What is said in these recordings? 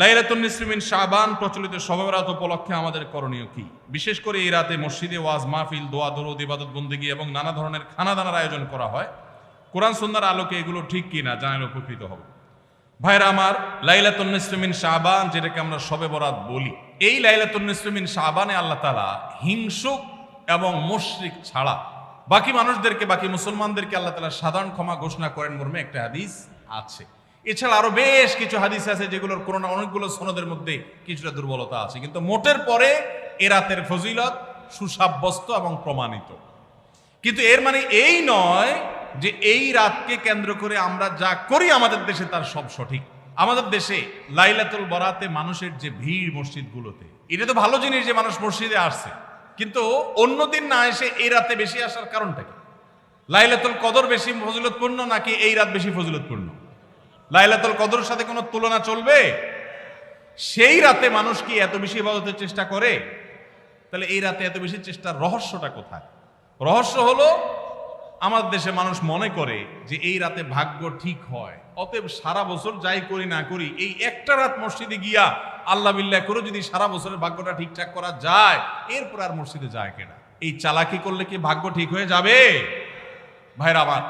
লাইলাতুন নিসরিমিন শাবান প্রচলিত সবেরাত উপলক্ষে আমাদের করণীয় কি? বিশেষ করে এই রাতে মসজিদে ওয়াজ, মাহফিল, দোয়া, দরুদ, ইবাদত, বন্দিগি এবং নানা ধরনের খানা দানার আয়োজন করা হয়। কোরআন, সুন্নার আলোকে এগুলো ঠিক কি না জানালে উপকৃত হব। ভাইরা আমার, লাইলাতুন নিসরিমিন শাবান যেটাকে আমরা সবে বরাত বলি, এই লাইলাতুন নিসরিমিন শাবানে আল্লাহ তাআলা হিংসুক এবং মুশরিক ছাড়া বাকি মানুষদেরকে, বাকি মুসলমানদেরকে আল্লাহ তাআলা সাধারণ ক্ষমা ঘোষণা করেন মর্মে একটা হাদিস আছে। এছাড়া আরও বেশ কিছু হাদিস আছে যেগুলোর কোনো না অনেকগুলো সনদের মধ্যে কিছুটা দুর্বলতা আছে। কিন্তু মোটের পরে এ রাতের ফজিলত সুসাব্যস্ত এবং প্রমাণিত। কিন্তু এর মানে এই নয় যে এই রাতকে কেন্দ্র করে আমরা যা করি আমাদের দেশে তার সব সঠিক। আমাদের দেশে লাইলাতুল বরাতে মানুষের যে ভিড় মসজিদগুলোতে, এটা তো ভালো জিনিস যে মানুষ মসজিদে আসছে। কিন্তু অন্যদিন না এসে এই রাতে বেশি আসার কারণটা কি? লাইলাতুল কদর বেশি ফজিলতপূর্ণ নাকি এই রাত বেশি ফজিলতপূর্ণ? লাইলাতুল কদরের সাথে কোনো তুলনা চলবে? সেই রাতে মানুষ কি এত বেশি ইবাদতের চেষ্টা করে? তাহলে এই রাতে এত বেশি চেষ্টার রহস্যটা কোথায়? রহস্য হলো আমাদের দেশে মানুষ মনে করে যে এই রাতে ভাগ্য ঠিক হয়। অতএব সারা বছর যাই করি না করি, এই একটা রাত মসজিদে গিয়া আল্লাহ বিল্লাহ করে যদি সারা বছরের ভাগ্যটা ঠিকঠাক করা যায়, এরপর আর মসজিদে যায় কেনা। এই চালাকি করলে কি ভাগ্য ঠিক হয়ে যাবে? ভাইরা আমার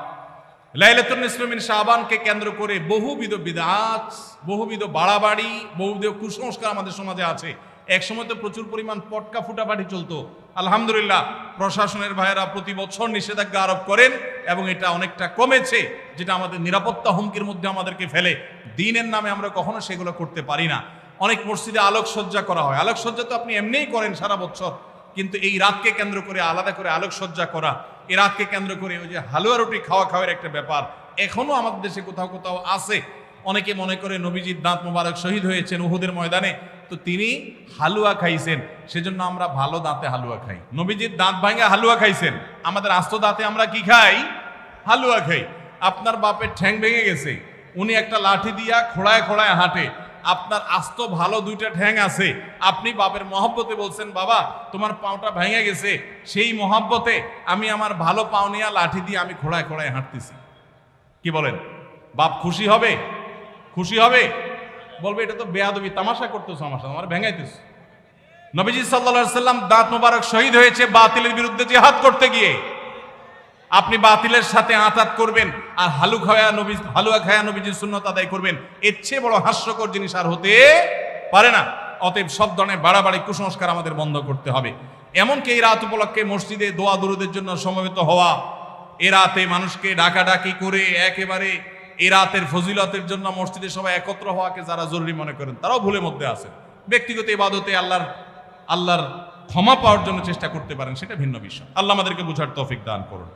লাইলাতুল ইসলামিন শাহবানকে কেন্দ্র করে বহুবিধ বিদাত, বহুবিধ বাড়াবাড়ি, বহুবিধ কুসংস্কার আমাদের সমাজে আছে। এক সময় তো প্রচুর পরিমাণ পটকা ফুটাফাটি চলতো। আলহামদুলিল্লাহ, প্রশাসনের ভাইয়েরা প্রতি বছর নিষেধাজ্ঞা আরোপ করেন এবং এটা অনেকটা কমেছে, যেটা আমাদের নিরাপত্তা হুমকির মধ্যে আমাদেরকে ফেলে। দিনের নামে আমরা কখনো সেগুলো করতে পারি না। অনেক মসজিদে আলোকসজ্জা করা হয়। আলোকসজ্জা তো আপনি এমনিই করেন সারা বছর, কিন্তু এই রাতকে কেন্দ্র করে আলাদা করে আলোকসজ্জা করা এই রাতকে কেন্দ্র করে ওই যে হালুয়া রুটি খাওয়া খাওয়ার একটা ব্যাপার। এখনও আমাদের দেশে কোথাও কোথাও আছে। অনেকে মনে করে নবীজির দাঁত মোবারক শহীদ হয়েছেন উহুদের ময়দানে। তো তিনি হালুয়া খাইছেন। সেজন্য আমরা ভালো দাঁতে হালুয়া খাই। নবীজির দাঁত ভাঙে হালুয়া খাইছেন। আমাদের আস্ত দাঁতে আমরা কি খাই? হালুয়া খাই। আপনার বাপের ঠ্যাং ভেঙে গেছে। উনি একটা লাঠি দিয়া খোড়ায় খোড়ায় হাঁটে। আপনার আস্ত ভালো দুইটা ঠ্যাং আছে। আপনি বাপের মহব্বতে বলছেন, বাবা, তোমার পাওটা ভেঙে গেছে। সেই মহব্বতে আমি আমার ভালো পাও নিয়ে লাঠি দিয়ে আমি খোড়ায় খোড়ায় হাঁটতেছি। কি বলেন? বাপ খুশি হবে? খুশি হবে? বলবে, এটা তো বেয়াদবি, তামাশা করতেছো আমার সাথে, আমার ভেঙাইতেছ। নবীজি সাল্লা সাল্লাম দাঁত মোবারক শহীদ হয়েছে বাতিলের বিরুদ্ধে জিহাদ করতে গিয়ে। আপনি বাতিলের সাথে আতাত করবেন আর হালু খায়া নবী হালুয়া খায়া নবীজির সুন্নত আদায় করবেন। এর চেয়ে বড় হাস্যকর জিনিস আর হতে পারে না। অতএব সব ধরনের বাড়াবাড়ি, কুসংস্কার আমাদের বন্ধ করতে হবে। এমনকি এই রাত উপলক্ষে মসজিদে দোয়া দরুদের জন্য সমবেত হওয়া, এ রাতে মানুষকে ডাকাডাকি করে একেবারে এ রাতের ফজিলতের জন্য মসজিদে সবাই একত্র হওয়াকে যারা জরুরি মনে করেন, তারাও ভুলের মধ্যে আছে ব্যক্তিগত ইবাদতে আল্লাহর আল্লাহর ক্ষমা পাওয়ার জন্য চেষ্টা করতে পারেন, সেটা ভিন্ন বিষয়। আল্লাহ আমাদেরকে বুঝার তৌফিক দান করুন।